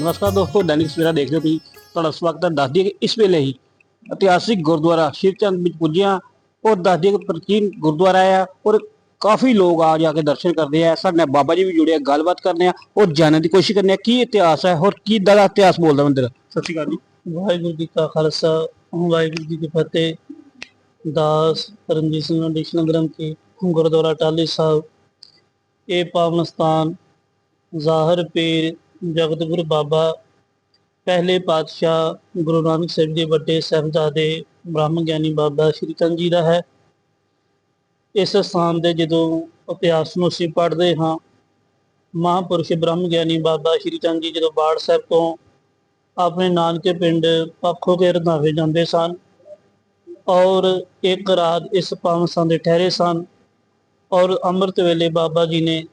ਨਮਸਕਾਰ ਦੋਸਤੋ, ਦੈਨਿਕ ਸਵੇਰਾ ਦੇਖ ਰਹੇ ਹੋ ਤੁਸੀਂ। ਤੁਹਾਡਾ ਸਵਾਗਤ ਹੈ ਦੱਸ ਦਈਏ ਕਿ ਇਸ ਵੇਲੇ ਹੀ ਇਤਿਹਾਸਿਕ ਗੁਰਦੁਆਰਾ ਸ਼ਿਵਚੰਦ ਵਿੱਚ ਪੁੱਜਿਆ ਔਰ ਦੱਸ ਦਈਏ ਕਿ ਪ੍ਰਾਚੀਨ ਗੁਰਦੁਆਰਾ ਆ ਔਰ ਕਾਫੀ ਲੋਕ ਆ ਜਾ ਕੇ ਦਰਸ਼ਨ ਕਰਦੇ ਆ। ਸਾਡੇ ਨਾਲ ਬਾਬਾ ਜੀ ਵੀ ਜੁੜੇ ਆ, ਗੱਲਬਾਤ ਕਰਦੇ ਆ ਔਰ ਜਾਣਨ ਦੀ ਕੋਸ਼ਿਸ਼ ਕਰਨੇ ਆ ਕੀ ਇਤਿਹਾਸ ਹੈ ਔਰ ਕੀ ਦਾ ਇਤਿਹਾਸ ਬੋਲਦਾ ਮੰਦਿਰ। ਸਤਿ ਸ਼੍ਰੀ ਅਕਾਲ ਜੀ। ਵਾਹਿਗੁਰੂ ਜੀ ਕਾ ਖਾਲਸਾ, ਵਾਹਿਗੁਰੂ ਜੀ ਕੀ ਫਤਿਹ। ਦਾਸ ਰਣਜੀਤ ਸਿੰਘ ਐਡੀਸ਼ਨਲ ਗ੍ਰੰਥੀ ਗੁਰਦੁਆਰਾ ਟਾਲੀ ਸਾਹਿਬ। ਇਹ ਪਾਵਨ ਸਥਾਨ ਜ਼ਾਹਰ ਪੀਰ ਜਗਤਗੁਰ ਬਾਬਾ ਪਹਿਲੇ ਪਾਤਸ਼ਾਹ ਗੁਰੂ ਨਾਨਕ ਸਾਹਿਬ ਦੇ ਵੱਡੇ ਸਾਹਿਬਜ਼ਾਦੇ ਬ੍ਰਹਮ ਗਿਆਨੀ ਬਾਬਾ ਸ਼੍ਰੀ ਚੰਦ ਜੀ ਦਾ ਹੈ। ਇਸ ਸਥਾਨ ਦੇ ਜਦੋਂ ਇਤਿਹਾਸ ਨੂੰ ਅਸੀਂ ਪੜ੍ਹਦੇ ਹਾਂ, ਮਹਾਂਪੁਰਸ਼ ਬ੍ਰਹਮ ਗਿਆਨੀ ਬਾਬਾ ਸ਼੍ਰੀ ਚੰਦ ਜੀ ਜਦੋਂ ਬਾੜ ਸਾਹਿਬ ਤੋਂ ਆਪਣੇ ਨਾਨਕੇ ਪਿੰਡ ਪਾਖੋ ਕੇ ਰੰਧਾਵੇ ਜਾਂਦੇ ਸਨ ਔਰ ਇੱਕ ਰਾਤ ਇਸ ਪਾਵਨ ਸਥਾਨ ਦੇ ਠਹਿਰੇ ਸਨ ਔਰ ਅੰਮ੍ਰਿਤ ਵੇਲੇ ਬਾਬਾ ਜੀ ਨੇ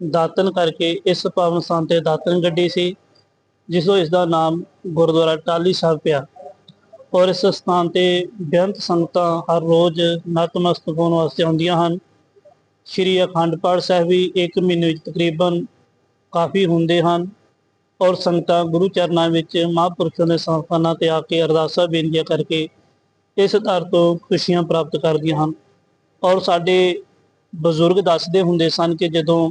ਦਾਤਨ ਕਰਕੇ ਇਸ ਪਾਵਨ ਸਥਾਨ ਤੇ ਦਾਤਨ ਗੱਡੀ ਸੀ, ਜਿਸ ਤੋਂ ਇਸ ਦਾ ਨਾਮ ਗੁਰਦੁਆਰਾ ਟਾਲੀ ਸਾਹਿਬ ਪਿਆ। ਔਰ ਇਸ ਸਥਾਨ ਤੇ ਬੇਅੰਤ ਸੰਗਤਾਂ ਹਰ ਰੋਜ਼ ਨਤਮਸਤਕ ਹੋਣ ਵਾਸਤੇ ਆਉਂਦੀਆਂ ਹਨ। ਸ਼੍ਰੀ ਅਖੰਡ ਪਾਠ ਸਾਹਿਬ ਵੀ ਇੱਕ ਮਹੀਨੇ ਵਿੱਚ ਤਕਰੀਬਨ ਕਾਫੀ ਹੁੰਦੇ ਹਨ। ਔਰ ਸੰਗਤਾਂ ਗੁਰੂ ਚਰਨਾਂ ਵਿੱਚ ਮਹਾਂਪੁਰਸ਼ਾਂ ਦੇ ਸੰਸਥਾਨਾਂ ਤੇ ਆ ਕੇ ਅਰਦਾਸਾਂ ਬੇਨਤੀਆਂ ਕਰਕੇ ਇਸ ਧਰ ਤੋਂ ਖੁਸ਼ੀਆਂ ਪ੍ਰਾਪਤ ਕਰਦੀਆਂ ਹਨ। ਔਰ ਸਾਡੇ ਬਜ਼ੁਰਗ ਦੱਸਦੇ ਹੁੰਦੇ ਸਨ ਕਿ ਜਦੋਂ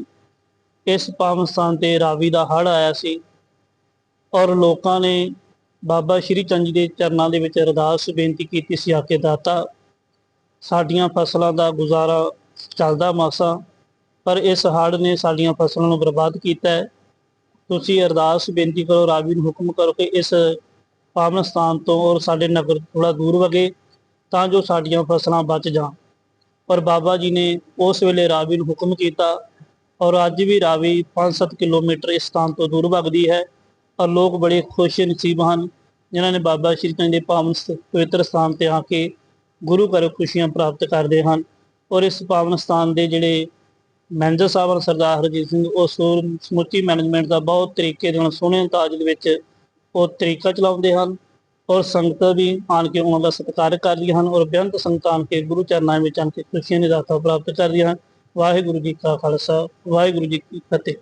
ਇਸ ਪਾਵਨ ਸਥਾਨ ਤੇ ਰਾਵੀ ਦਾ ਹੜ੍ਹ ਆਇਆ ਸੀ ਔਰ ਲੋਕਾਂ ਨੇ ਬਾਬਾ ਸ਼੍ਰੀ ਚੰਦ ਜੀ ਦੇ ਚਰਨਾਂ ਦੇ ਵਿੱਚ ਅਰਦਾਸ ਬੇਨਤੀ ਕੀਤੀ ਸੀ ਆ ਕੇ ਦਾਤਾ, ਸਾਡੀਆਂ ਫਸਲਾਂ ਦਾ ਗੁਜ਼ਾਰਾ ਚੱਲਦਾ ਮਾਸਾ, ਪਰ ਇਸ ਹੜ੍ਹ ਨੇ ਸਾਡੀਆਂ ਫਸਲਾਂ ਨੂੰ ਬਰਬਾਦ ਕੀਤਾ ਹੈ। ਤੁਸੀਂ ਅਰਦਾਸ ਬੇਨਤੀ ਕਰੋ, ਰਾਵੀ ਨੂੰ ਹੁਕਮ ਕਰੋ ਕਿ ਇਸ ਪਾਵਨ ਸਥਾਨ ਤੋਂ ਔਰ ਸਾਡੇ ਨਗਰ ਥੋੜਾ ਦੂਰ ਵਗੇ ਤਾਂ ਜੋ ਸਾਡੀਆਂ ਫਸਲਾਂ ਬਚ ਜਾਣ। ਪਰ ਬਾਬਾ ਜੀ ਨੇ ਉਸ ਵੇਲੇ ਰਾਵੀ ਨੂੰ ਹੁਕਮ ਕੀਤਾ ਔਰ ਅੱਜ ਵੀ ਰਾਵੀ 5-7 ਕਿਲੋਮੀਟਰ ਇਸ ਸਥਾਨ ਤੋਂ ਦੂਰ ਵਗਦੀ ਹੈ ਔਰ ਲੋਕ ਬੜੇ ਖੁਸ਼ ਨਸੀਬ ਹਨ। ਜਿਨ੍ਹਾਂ ਨੇ ਬਾਬਾ ਸ਼੍ਰੀ ਚੰਦ ਦੇ ਪਾਵਨ ਸ- ਪਵਿੱਤਰ ਸਥਾਨ ਤੇ ਆ ਕੇ ਗੁਰੂ ਘਰ ਖੁਸ਼ੀਆਂ ਪ੍ਰਾਪਤ ਕਰਦੇ ਹਨ ਔਰ ਇਸ ਪਾਵਨ ਸਥਾਨ ਦੇ ਜਿਹੜੇ ਮੈਨੇਜਰ ਸਾਹਿਬ ਹਨ, ਸਰਦਾਰ ਹਰਜੀਤ ਸਿੰਘ, ਉਹ ਸੋ- ਸਮੁੱਚੀ ਮੈਨੇਜਮੈਂਟ ਦਾ ਬਹੁਤ ਤਰੀਕੇ ਦੇ ਨਾਲ ਸੋਹਣੇ ਅੰਦਾਜ਼ ਦੇ ਵਿੱਚ ਉਹ ਤਰੀਕਾ ਚਲਾਉਂਦੇ ਹਨ ਔਰ ਸੰਗਤਾਂ ਵੀ ਆਣ ਕੇ ਉਹਨਾਂ ਦਾ ਸਤਿਕਾਰ ਕਰਦੀਆਂ ਹਨ ਔਰ ਬੇਅੰਤ ਸੰਗਤਾਂ ਆਣ ਕੇ ਗੁਰੂ ਚਰਨਾਂ ਵਿੱਚ ਆਣ ਕੇ ਖੁਸ਼ੀਆਂ ਦੀ ਦਾਤਾ ਪ੍ਰਾਪਤ ਕਰਦੀਆਂ ਹਨ। ਵਾਹਿਗੁਰੂ ਜੀ ਕਾ ਖਾਲਸਾ, ਵਾਹਿਗੁਰੂ ਜੀ ਕੀ ਫਤਿਹ।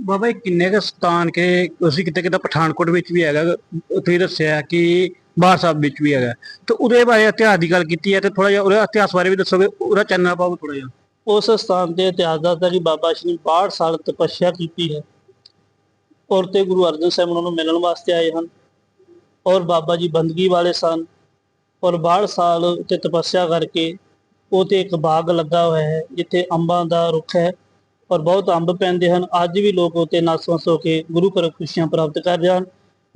ਬਾਬਾ ਇਹ ਕਿੰਨੇ ਕੁ ਸਥਾਨ ਕੇ ਅਸੀਂ ਕਿਤੇ ਕਿਤੇ ਪਠਾਨਕੋਟ ਵਿੱਚ ਵੀ ਹੈਗਾ, ਤੁਸੀਂ ਦੱਸਿਆ ਕਿ ਬਾਹਰ ਸਾਹਿਬ ਵਿੱਚ ਵੀ ਹੈਗਾ। ਤੇ ਉਹਦੇ ਬਾਰੇ ਇਤਿਹਾਸ ਦੀ ਗੱਲ ਕੀਤੀ ਹੈ ਤੇ ਥੋੜਾ ਜਿਹਾ ਉਹਦੇ ਇਤਿਹਾਸ ਬਾਰੇ ਵੀ ਦੱਸੋਗੇ, ਉਹਦਾ ਚੰਨਾ ਪਾਓ ਥੋੜਾ ਜਿਹਾ। ਉਸ ਸਥਾਨ ਤੇ ਇਤਿਹਾਸ ਦੱਸਦਾ ਕਿ ਬਾਬਾ ਜੀ ਨੇ 62 ਸਾਲ ਤਪੱਸਿਆ ਕੀਤੀ ਹੈ। ਔਰ ਤੇ ਗੁਰੂ ਅਰਜਨ ਸਾਹਿਬ ਉਹਨਾਂ ਨੂੰ ਮਿਲਣ ਵਾਸਤੇ ਆਏ ਹਨ। ਔਰ ਬਾਬਾ ਜੀ ਬੰਦਗੀ ਵਾਲੇ ਸਨ। ਔਰ 62 ਸਾਲ ਉੱਤੇ ਤਪੱਸਿਆ ਕਰਕੇ ਉਹ ਤੇ ਇੱਕ ਬਾਗ ਲੱਗਾ ਹੋਇਆ ਹੈ, ਜਿੱਥੇ ਅੰਬਾਂ ਦਾ ਰੁੱਖ ਹੈ ਔਰ ਬਹੁਤ ਅੰਬ ਪੈਂਦੇ ਹਨ। ਅੱਜ ਵੀ ਲੋਕ ਉੱਤੇ ਨਸਵਸ ਹੋ ਕੇ ਗੁਰੂ ਘਰ ਖੁਸ਼ੀਆਂ ਪ੍ਰਾਪਤ ਕਰਦੇ ਹਨ।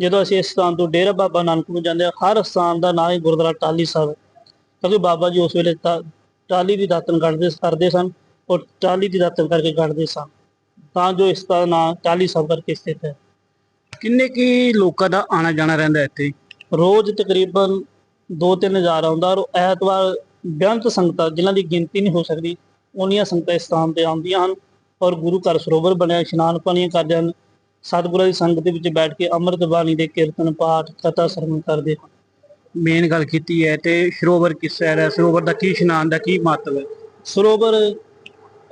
ਜਦੋਂ ਅਸੀਂ ਇਸ ਸਥਾਨ ਤੋਂ ਡੇਰਾ ਬਾਬਾ ਨਾਨਕ ਨੂੰ ਜਾਂਦੇ ਹਾਂ, ਹਰ ਸਥਾਨ ਦਾ ਨਾਂ ਹੀ ਗੁਰਦੁਆਰਾ ਟਾਲੀ ਸਾਹਿਬ ਹੈ। ਕਿਉਂਕਿ ਬਾਬਾ ਜੀ ਉਸ ਵੇਲੇ ਟਾ- ਟਾਹਲੀ ਦੀ ਦਾਤਨ ਕੱਢਦੇ ਕਰਦੇ ਸਨ ਔਰ ਟਾਹਲੀ ਦੀ ਦਾਤਨ ਕਰਕੇ ਕੱਢਦੇ ਸਨ। ਤਾਂ ਜੋ ਇਸ ਦਾ ਨਾਂ ਟਾਹਲੀ ਸਾਹਿਬ ਕਰਕੇ ਸਥਿਤ ਹੈ। ਕਿੰਨੇ ਕੀ ਲੋਕਾਂ ਦਾ ਆਣਾ ਜਾਣਾ ਰਹਿੰਦਾ ਇੱਥੇ? ਰੋਜ਼ ਤਕਰੀਬਨ 2-3000 ਆਉਂਦਾ ਔਰ ਐਤਵਾਰ ਬੇਅੰਤ ਸੰਗਤਾਂ ਜਿਨ੍ਹਾਂ ਦੀ ਗਿਣਤੀ ਨਹੀਂ ਹੋ ਸਕਦੀ ਉਹਨੀਆਂ ਸੰਗਤਾਂ ਇਸ ਸਥਾਨ ਤੇ ਆਉਂਦੀਆਂ ਹਨ ਔਰ ਗੁਰੂ ਘਰ ਸਰੋਵਰ ਬਣਿਆ ਇਸ਼ਨਾਨ ਪਾਣੀਆਂ ਕਰਦੇ ਹਨ ਸਤਿਗੁਰਾਂ ਦੀ ਸੰਗਤ ਦੇ ਵਿੱਚ ਬੈਠ ਕੇ ਅੰਮ੍ਰਿਤ ਬਾਣੀ ਦੇ ਕੀਰਤਨ ਪਾਠ ਕਥਾ ਸਰਵਣ ਕਰਦੇ ਹਨ। ਮੇਨ ਗੱਲ ਕੀਤੀ ਹੈ ਤੇ ਸਰੋਵਰ ਕਿਸ ਹੈ? ਸਰੋਵਰ ਦਾ ਕੀ ਇਸ਼ਨਾਨ ਦਾ ਕੀ ਮਹੱਤਵ ਹੈ? ਸਰੋਵਰ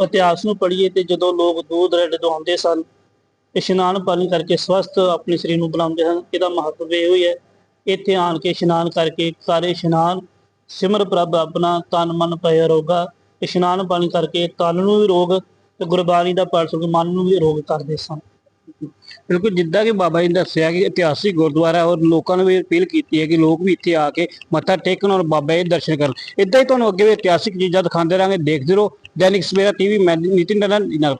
ਇਤਿਹਾਸ ਨੂੰ ਪੜ੍ਹੀਏ ਤੇ ਜਦੋਂ ਲੋਕ ਦੂਰ ਦਰਾਡੇ ਤੋਂ ਆਉਂਦੇ ਸਨ ਇਸ਼ਨਾਨ ਪਾਣੀ ਕਰਕੇ ਸਵਸਥ ਆਪਣੇ ਸਰੀਰ ਨੂੰ ਬਣਾਉਂਦੇ ਹਨ ਇਹਦਾ ਮਹੱਤਵ ਇਹ ਹੋਈ ਹੈ ਇੱਥੇ ਆਣ ਕੇ ਇਸ਼ਨਾਨ ਕਰਕੇ ਸਾਰੇ ਇਸ਼ਨਾਨ ਸਿਮਰ ਪ੍ਰਭ ਆਪਣਾ ਤਨ ਮਨ ਪਏ ਰੋਗਾ, ਇਸ਼ਨਾਨ ਪਾਣੀ ਕਰਕੇ ਤਨ ਨੂੰ ਵੀ ਰੋਗ ਤੇ ਗੁਰਬਾਣੀ ਦਾ ਪਾਠ ਸੁਣ ਮਨ ਨੂੰ ਵੀ ਰੋਗ ਕਰਦੇ ਸਨ। ਬਿਲਕੁਲ ਜਿੱਦਾਂ ਕਿ ਬਾਬਾ ਜੀ ਨੇ ਦੱਸਿਆ ਕਿ ਇਤਿਹਾਸਿਕ ਗੁਰਦੁਆਰਾ ਔਰ ਲੋਕਾਂ ਨੂੰ ਵੀ ਅਪੀਲ ਕੀਤੀ ਹੈ ਕਿ ਲੋਕ ਵੀ ਇੱਥੇ ਆ ਕੇ ਮੱਥਾ ਟੇਕਣ ਔਰ ਬਾਬਾ ਜੀ ਦੇ ਦਰਸ਼ਨ ਕਰਨ। ਇਦਾਂ ਹੀ ਤੁਹਾਨੂੰ ਅੱਗੇ ਵੀ ਇਤਿਹਾਸਿਕ ਚੀਜ਼ਾਂ ਦਿਖਾਉਂਦੇ ਰਾਂਗੇ ਦੇਖਦੇ ਰਹੋ। ਦੈਨਿਕ ਸਵੇਰਾ ਟੀਵੀ ਮੈਂ ਨਿਤਿਨ ਨਰਨ ਨਾਲ